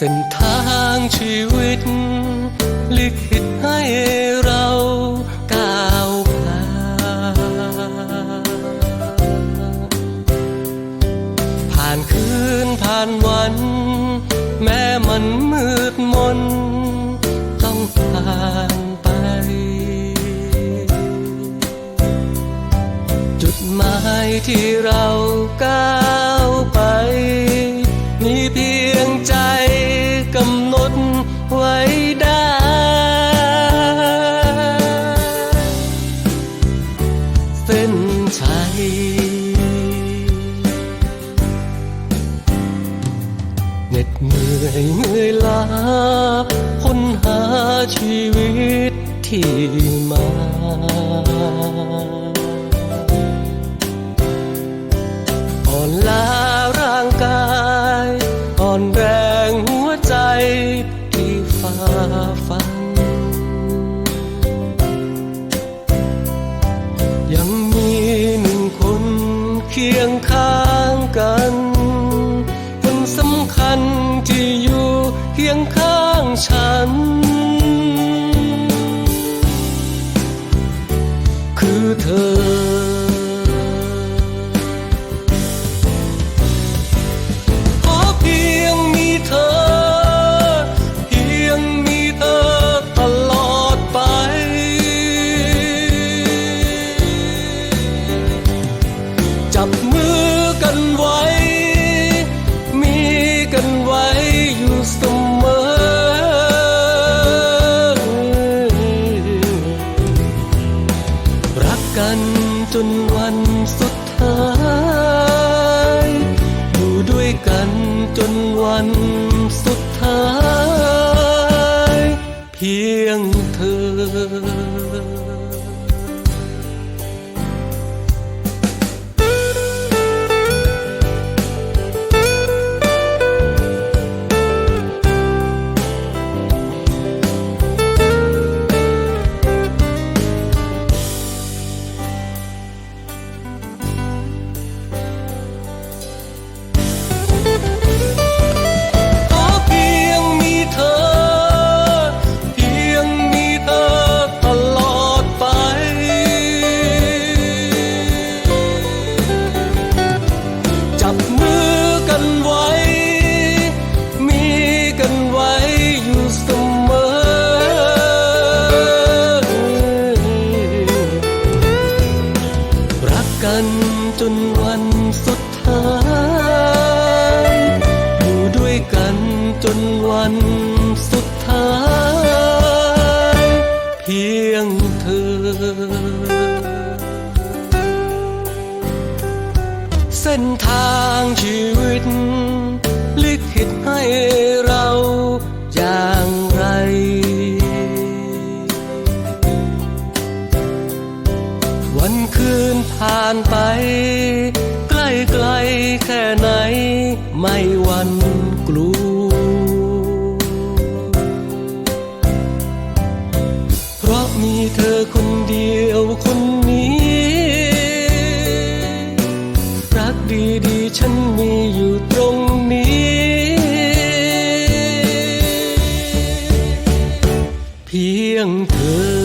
เส้นทางชีวิต ลิขิตให้เราก้าวผ่านผ่านคืนผ่านวัน แม้มันมืดมน ต้องผ่านไป จุดหมายที่เราก้าว เหน็ดเหนื่อยเมื่อยล้าค้นหาชีวิตที่มา อ่อนล้าร่างกายอ่อนแรงหัวใจที่ฝ่าฟันยัง เคี กกันจนวันสุดท้าย อยู่ด้วยกันจนวันสุดท้าย เพียงเธอ เธอ เส้นทางชีวิต ลิขิตให้เราอย่างไร วันคืนผ่านไป ใกล้ไกลแค่ไหน ไม่วันกลัว 歌